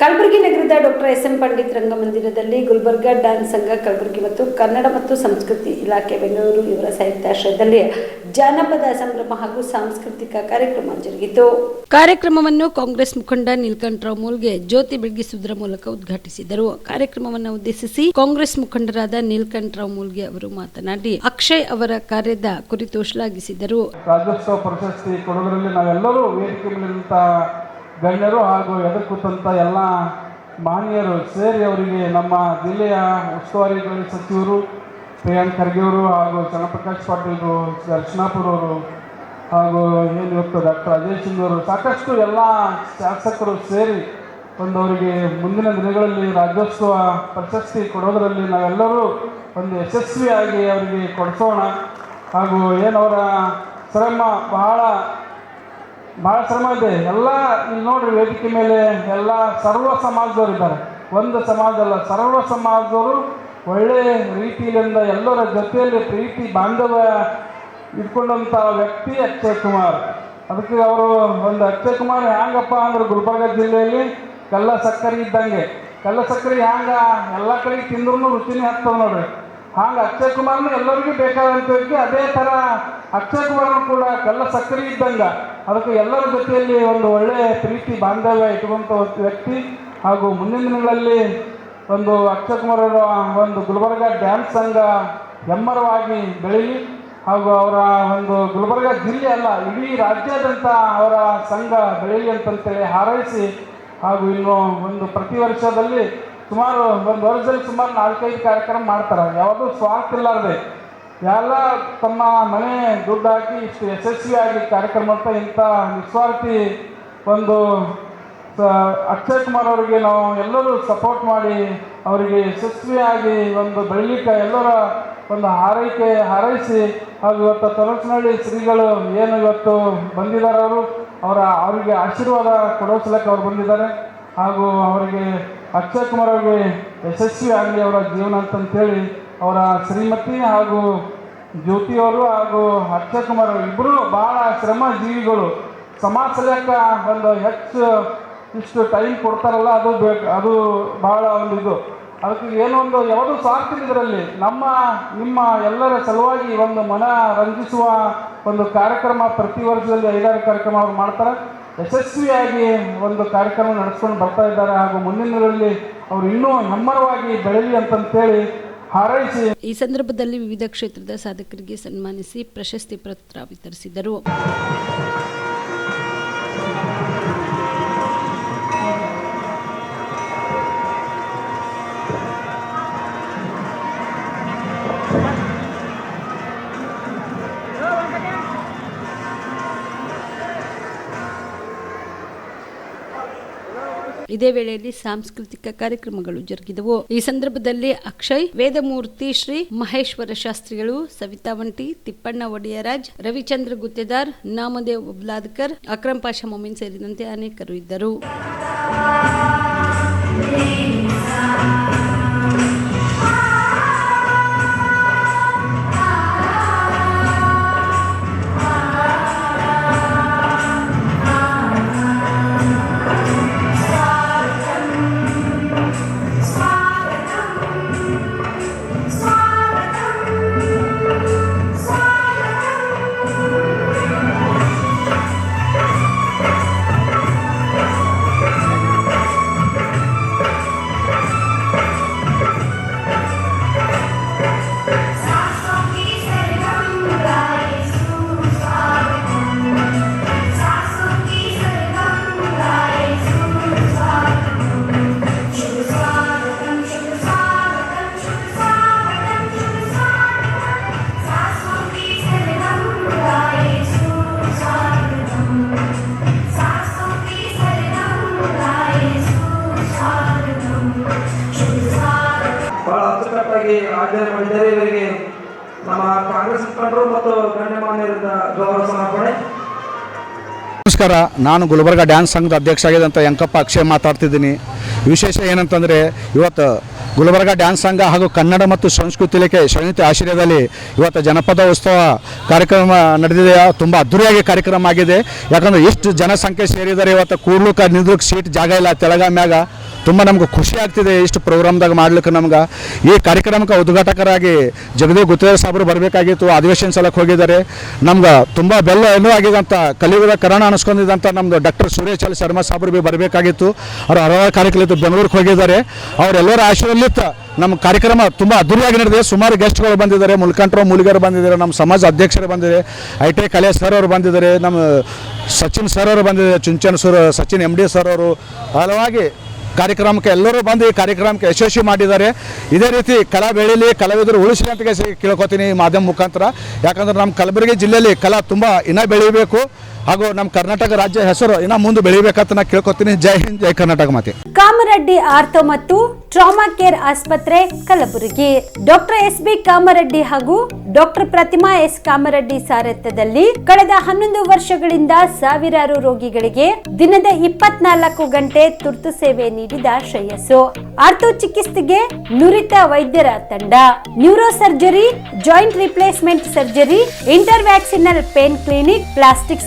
ಕಲಬುರಗಿ ನಗರದ doctor S M Pandit ರಂಗಮಂದಿರದಲ್ಲಿ Gulbarga dance ಸಂಘ ಕಲಬುರಗಿ ಮತ್ತು ಕನ್ನಡ ಮತ್ತು ಸಂಸ್ಕೃತಿ ಇಲಾಖೆ ಬೆಂಗಳೂರು ಇವರ ಸಂಯುಕ್ತಾಶ್ರಯದಲ್ಲಿ ಜಾನಪದ ಸಂಭ್ರಮ ಹಾಗೂ ಸಾಂಸ್ಕೃತಿಕ ಕಾರ್ಯಕ್ರಮ ಜರುಗಿತು. ಕಾರ್ಯಕ್ರಮವನ್ನು ಕಾಂಗ್ರೆಸ್ ಮುಖಂಡ ನೀಲಕಂಠರಾವ್ ಮೂಲ್ಗೆ ಜ್ಯೋತಿ ಬೆಳಗಿಸುವುದರ ಮೂಲಕ ಉದ್ಘಾಟಿಸಿದರು. ಕಾರ್ಯಕ್ರಮವನ್ನು ಉದ್ದೇಶಿಸಿ ಕಾಂಗ್ರೆಸ್ ಮುಖಂಡರಾದ ನೀಲಕಂಠರಾವ್ ಮೂಲ್ಗೆ ಅವರು ಮಾತನಾಡಿ ಅಕ್ಷಯ್ ಅವರ ಕಾರ್ಯದ ಕುರಿತು ಶ್ಲಾಘಿಸಿದರು. ರಾಜ್ಯೋತ್ಸವ ಪ್ರಶಸ್ತಿ ಕೊಡೋದ್ರಲ್ಲಿ ನಾವೆಲ್ಲರೂ ವೇದಿಕೆ ಗಣ್ಯರು ಹಾಗೂ ಎದುರು ಕೂತಂಥ ಎಲ್ಲ ಮಾನ್ಯರು ಸೇರಿ ಅವರಿಗೆ ನಮ್ಮ ಜಿಲ್ಲೆಯ ಉಸ್ತುವಾರಿ ಸಚಿವರು ಪ್ರಿಯಾಂಕ್ ಖರ್ಗೆ ಅವರು ಹಾಗೂ ಚನ್ನಪ್ರಕಾಶ್ ಪಾಟೀಲ್ರು ದರ್ಶನಾಪುರ ಅವರು ಹಾಗೂ ಏನು ಇವತ್ತು ಡಾಕ್ಟರ್ ಅಜಯ್ ಸಿಂಗ್ ಅವರು, ಸಾಕಷ್ಟು ಎಲ್ಲ ಶಾಸಕರು ಸೇರಿ ಒಂದು ಅವರಿಗೆ ಮುಂದಿನ ದಿನಗಳಲ್ಲಿ ರಾಜ್ಯೋತ್ಸವ ಪ್ರಶಸ್ತಿ ಕೊಡೋದರಲ್ಲಿ ನಾವೆಲ್ಲರೂ ಒಂದು ಯಶಸ್ವಿಯಾಗಿ ಅವರಿಗೆ ಕೊಡಿಸೋಣ. ಹಾಗೂ ಏನವರ ಶ್ರಮ ಬಹಳ ಭಾಳ ಶ್ರಮ ಇದೆ. ಎಲ್ಲ ಇಲ್ಲಿ ನೋಡ್ರಿ ವೇದಿಕೆ ಮೇಲೆ ಎಲ್ಲ ಸರ್ವ ಸಮಾಜದವರು ಇದ್ದಾರೆ. ಒಂದು ಸಮಾಜ ಅಲ್ಲ, ಸರ್ವ ಸಮಾಜದವರು ಒಳ್ಳೆ ರೀತಿಯಿಂದ ಎಲ್ಲರ ಜೊತೆಯಲ್ಲಿ ಪ್ರೀತಿ, ಬಾಂಧವ್ಯ ಇಟ್ಕೊಂಡಂಥ ವ್ಯಕ್ತಿ ಅಕ್ಷಯ್ ಕುಮಾರ್. ಅದಕ್ಕೆ ಅವರು ಒಂದು ಅಕ್ಷಯ್ ಕುಮಾರ್ ಹ್ಯಾಂಗಪ್ಪ ಅಂದ್ರೆ ಗುಲ್ಬರ್ಗ ಜಿಲ್ಲೆಯಲ್ಲಿ ಕಲ್ಲ ಸಕ್ಕರೆ ಇದ್ದಂಗೆ. ಕಲ್ಲ ಸಕ್ಕರೆ ಹ್ಯಾಂಗ ಎಲ್ಲ ಕಡೆ ತಿಂದ್ರೂ ರುಚಿನೇ ಹತ್ತದ ನೋಡ್ರಿ. ಹಾಗೆ ಅಕ್ಷಯ್ ಕುಮಾರ್ನು ಎಲ್ಲರಿಗೂ ಬೇಕಾದಂಥ ವ್ಯಕ್ತಿ ಅದೇ ಥರ ಅಕ್ಷಯ್ ಕೂಡ ಕಲ್ಲ ಸಕ್ಕರೆ ಇದ್ದಂಗ. ಅದಕ್ಕೆ ಎಲ್ಲರ ಜೊತೆಯಲ್ಲಿ ಒಂದು ಒಳ್ಳೆಯ ಪ್ರೀತಿ ಬಾಂಧವ್ಯ ಇಟ್ಟುಕೊಂತ ವ್ಯಕ್ತಿ. ಹಾಗೂ ಮುಂದಿನ ದಿನಗಳಲ್ಲಿ ಒಂದು ಅಕ್ಷಯ್ ಕುಮಾರ್ ಅವರ ಒಂದು ಗುಲ್ಬರ್ಗ ಡ್ಯಾನ್ಸ್ ಸಂಘ ಹೆಮ್ಮರವಾಗಿ ಬೆಳೀಲಿ. ಹಾಗೂ ಅವರ ಒಂದು ಗುಲ್ಬರ್ಗ ಜಿಲ್ಲೆ ಅಲ್ಲ, ಇಡೀ ರಾಜ್ಯಾದ್ಯಂತ ಅವರ ಸಂಘ ಬೆಳೀಲಿ ಅಂತಂತೇಳಿ ಹಾರೈಸಿ. ಹಾಗೂ ಇನ್ನು ಒಂದು ಪ್ರತಿ ವರ್ಷದಲ್ಲಿ ಸುಮಾರು ಒಂದು ವರ್ಷದಲ್ಲಿ ಸುಮಾರು ನಾಲ್ಕೈದು ಕಾರ್ಯಕ್ರಮ ಮಾಡ್ತಾರೆ. ಯಾವುದೂ ಸ್ವಾರ್ಥ ಇಲ್ಲಾರ್ದೆ. ಎಲ್ಲ ತಮ್ಮ ಮನೆ ದುಡ್ಡು ಹಾಕಿ ಇಷ್ಟು ಯಶಸ್ವಿಯಾಗಿ ಕಾರ್ಯಕ್ರಮ ಅಂತ ಇಂಥ ನಿಸ್ವಾರ್ಥಿ ಒಂದು ಅಕ್ಷಯ್ ಕುಮಾರ್ ಅವರಿಗೆ ನಾವು ಎಲ್ಲರೂ ಸಪೋರ್ಟ್ ಮಾಡಿ ಅವರಿಗೆ ಯಶಸ್ವಿಯಾಗಿ ಒಂದು ಬೆಳಲಿಕ್ಕೆ ಎಲ್ಲರ ಒಂದು ಹಾರೈಕೆ ಹಾರೈಸಿ ಹಾಗೂ ಇವತ್ತು ತಲುಚನಹಳ್ಳಿ ಶ್ರೀಗಳು ಏನು ಇವತ್ತು ಬಂದಿದ್ದಾರೆ ಅವರು, ಅವರ, ಅವರಿಗೆ ಆಶೀರ್ವಾದ ಕೊಡೋ ಸಲಕ್ಕೆ ಅವ್ರು ಬಂದಿದ್ದಾರೆ. ಹಾಗೂ ಅವರಿಗೆ ಅಕ್ಷಯ್ ಕುಮಾರ್ ಅವರಿಗೆ ಯಶಸ್ವಿ ಆಗಲಿ ಅವರ ಜೀವನ ಅಂತಂತೇಳಿ ಅವರ ಶ್ರೀಮತಿ ಹಾಗೂ ಜ್ಯೋತಿಯವರು ಹಾಗೂ ಅಕ್ಷಯ್ ಕುಮಾರ್ ಅವರು ಇಬ್ಬರು ಭಾಳ ಶ್ರಮ ಜೀವಿಗಳು ಸಮಾಜ ಸಲಕ್ಕೆ ಒಂದು ಹೆಚ್ಚು ಇಷ್ಟು ಟೈಮ್ ಕೊಡ್ತಾರಲ್ಲ, ಅದು ಬೇಕು, ಅದು ಭಾಳ ಒಂದು ಇದು. ಅದಕ್ಕೆ ಏನೋ ಒಂದು ಯಾವುದೋ ಸ್ವಾರ್ಥ ಇದರಲ್ಲಿ ನಮ್ಮ, ನಿಮ್ಮ ಎಲ್ಲರ ಸಲುವಾಗಿ ಒಂದು ಮನ ರಂಜಿಸುವ ಒಂದು ಕಾರ್ಯಕ್ರಮ ಪ್ರತಿ ವರ್ಷದಲ್ಲಿ ಐದಾರು ಕಾರ್ಯಕ್ರಮ ಅವ್ರು ಮಾಡ್ತಾರೆ. ಯಶಸ್ವಿಯಾಗಿ ಒಂದು ಕಾರ್ಯಕ್ರಮ ನಡೆಸ್ಕೊಂಡು ಬರ್ತಾ ಇದ್ದಾರೆ ಹಾಗೂ ಮುಂದಿನ ದಿನಗಳಲ್ಲಿ ಅವರು ಇನ್ನೂ ಹೆಮ್ಮರವಾಗಿ ಬೆಳೀಲಿ ಅಂತಂತೇಳಿ ಈ ಸಂದರ್ಭದಲ್ಲಿ ವಿವಿಧ ಕ್ಷೇತ್ರದ ಸಾಧಕರಿಗೆ ಸನ್ಮಾನಿಸಿ ಪ್ರಶಸ್ತಿ ಪತ್ರ ವಿತರಿಸಿದರು. ಇದೇ ವೇಳೆಯಲ್ಲಿ ಸಾಂಸ್ಕೃತಿಕ ಕಾರ್ಯಕ್ರಮಗಳು ಜರುಗಿದವು. ಈ ಸಂದರ್ಭದಲ್ಲಿ ಅಕ್ಷಯ್, ವೇದಮೂರ್ತಿ ಶ್ರೀ ಮಹೇಶ್ವರ ಶಾಸ್ತ್ರಿಗಳು, ಸವಿತಾ ವಂಟಿ ತಿಪ್ಪಣ್ಣ ಒಡೆಯರಾಜ್, ರವಿಚಂದ್ರ ಗುತ್ತೇದಾರ್, ನಾಮದೇವ್ ಉಬ್ಲಾದ್ಕರ್ ಅಕ್ರಮ್ ಪಾಷಾ ಮೊಮಿನ್ ಸೇರಿದಂತೆ ಅನೇಕರು ಇದ್ದರು. ಅಚ್ಚುಕಟ್ಟಾಗಿ ಆಚರಣೆ ಮಾಡಿದ್ದಾರೆ. ಇವರಿಗೆ ನಮ್ಮ ಕಾಂಗ್ರೆಸ್ ಮುಖಂಡರು ಮತ್ತು ಗಣ್ಯಮಾನ್ಯರಿಂದ ಗೌರವ ಸಮರ್ಪಣೆ. ನಮಸ್ಕಾರ. ನಾನು ಗುಲ್ಬರ್ಗ ಡ್ಯಾನ್ಸ್ ಸಂಘದ ಅಧ್ಯಕ್ಷ ಆಗಿದ್ದಂಥ ಯಂಕಪ್ಪ ಅಕ್ಷಯ್ ಮಾತಾಡ್ತಿದ್ದೀನಿ. ವಿಶೇಷ ಏನಂತಂದರೆ ಇವತ್ತು ಗುಲ್ಬರ್ಗ ಡ್ಯಾನ್ಸ್ ಸಂಘ ಹಾಗೂ ಕನ್ನಡ ಮತ್ತು ಸಂಸ್ಕೃತಿ ಇಲಾಖೆ ಸಂಯುಕ್ತ ಆಶ್ರಯದಲ್ಲಿ ಇವತ್ತು ಜನಪದ ಉತ್ಸವ ಕಾರ್ಯಕ್ರಮ ನಡೆದಿದೆ. ತುಂಬ ಅದ್ದೂರಿಯಾಗಿ ಕಾರ್ಯಕ್ರಮ ಆಗಿದೆ. ಯಾಕಂದರೆ ಎಷ್ಟು ಜನಸಂಖ್ಯೆ ಸೇರಿದ್ದಾರೆ ಇವತ್ತು ಕೂಡ್ಲಿಕ್ಕೆ ನಿಂದ್ರಕ್ಕೆ ಸೀಟ್ ಜಾಗ ಇಲ್ಲ. ತೆಳಗ ಮ್ಯಾಗ ತುಂಬ ನಮ್ಗೆ ಖುಷಿ ಆಗ್ತಿದೆ ಇಷ್ಟು ಪ್ರೋಗ್ರಾಮ್ದಾಗ ಮಾಡ್ಲಿಕ್ಕೆ ನಮ್ಗೆ. ಈ ಕಾರ್ಯಕ್ರಮಕ್ಕೆ ಉದ್ಘಾಟಕರಾಗಿ ಜಗದೇವ್ ಗುತ್ತೇರ್ ಸಾಬ್ರು ಬರಬೇಕಾಗಿತ್ತು. ಅಧಿವೇಶನ ಸಲಕ್ಕೆ ಹೋಗಿದ್ದಾರೆ. ನಮ್ಗೆ ತುಂಬ ಬೆಲ್ಲ ಏನೂ ಆಗಿದಂಥ ಕಲಿಯುಗದ ಕರಣ ಅನಿಸ್ಕೊಂಡಿದ್ದಂಥ ನಮ್ಮದು ಡಾಕ್ಟರ್ ಸುರೇಶ್ ಶರ್ಮಾ ಸಾಬ್ರು ಬಿ ಬರಬೇಕಾಗಿತ್ತು. ಅವರು ಹಲವಾರು ಕಾರ್ಯಕ್ರಮ ಬೆಂಗಳೂರಿಗೆ ಹೋಗಿದ್ದಾರೆ. ಅವರೆಲ್ಲರ ಆಶೀರ್ವಾದಲಿತ್ತ ನಮ್ಮ ಕಾರ್ಯಕ್ರಮ ತುಂಬ ಅದ್ದೂರಿಯಾಗಿ ನಡೆದಿದೆ. ಸುಮಾರು ಗೆಸ್ಟ್ಗಳು ಬಂದಿದ್ದಾರೆ. ಮುಲ್ಕಂಠರು ಮೂಲಿಗರು ಬಂದಿದ್ದಾರೆ. ನಮ್ಮ ಸಮಾಜ ಅಧ್ಯಕ್ಷರು ಬಂದಿದ್ದಾರೆ. ಐ ಟಿ ಕಲೆ ಸರ್ ಅವರು ಬಂದಿದ್ದಾರೆ. ನಮ್ಮ ಸಚಿನ್ ಸರ್ ಅವರು ಬಂದಿದ್ದಾರೆ. ಚುಂಚನ್ sir Sachin M D sir ಅವರು. ಹಲವಾಗಿ ಕಾರ್ಯಕ್ರಮಕ್ಕೆ ಎಲ್ಲರೂ ಬಂದು ಈ ಕಾರ್ಯಕ್ರಮಕ್ಕೆ ಯಶಸ್ವಿ ಮಾಡಿದ್ದಾರೆ. ಇದೇ ರೀತಿ ಕಲಾ ಬೆಳೀಲಿ ಕಲಾವಿದರು ಉಳಿಸಲಿ ಅಂತ ಕೇಳ್ಕೊತೀನಿ ಈ ಮಾಧ್ಯಮ ಮುಖಾಂತರ. ಯಾಕಂದ್ರೆ ನಮ್ಮ ಕಲಬುರಗಿ ಜಿಲ್ಲೆಯಲ್ಲಿ ಕಲಾ ತುಂಬ ಇನ್ನೂ ಬೆಳೀಬೇಕು ಹಾಗೂ ನಮ್ಮ ಕರ್ನಾಟಕ ರಾಜ್ಯ ಹೆಸರು ಇನ್ನ ಮುಂದೆ ಬೆಳಿಬೇಕಂತ ನಾ ಕೇಳ್ಕೊತೀನಿ. ಜೈ ಹಿಂದ್, ಜೈ ಕರ್ನಾಟಕ ಮಾತೆ. ಕಾಮರೆಡ್ಡಿ ಆರ್ಥೋ ಮತ್ತು ಟ್ರಾಮಾ ಕೇರ್ ಆಸ್ಪತ್ರೆ Kalaburagi. Doctor S B Kamareddy ಹಾಗೂ ಡಾಕ್ಟರ್ ಪ್ರತಿಮಾ ಎಸ್ ಕಾಮರೆಡ್ಡಿ ಸಾರಥ್ಯದಲ್ಲಿ ಕಳೆದ ಹನ್ನೊಂದು ವರ್ಷಗಳಿಂದ ಸಾವಿರಾರು ರೋಗಿಗಳಿಗೆ ದಿನದ ಇಪ್ಪತ್ನಾಲ್ಕು ಗಂಟೆ ತುರ್ತು ಸೇವೆ ನೀಡಿದ ಶ್ರೇಯಸ್ಸು. ಆರ್ಥೋ ಚಿಕಿತ್ಸೆಗೆ ನುರಿತ ವೈದ್ಯರ ತಂಡ. Neuro surgery, joint replacement surgery interventional pain clinic, plastic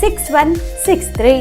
six one six three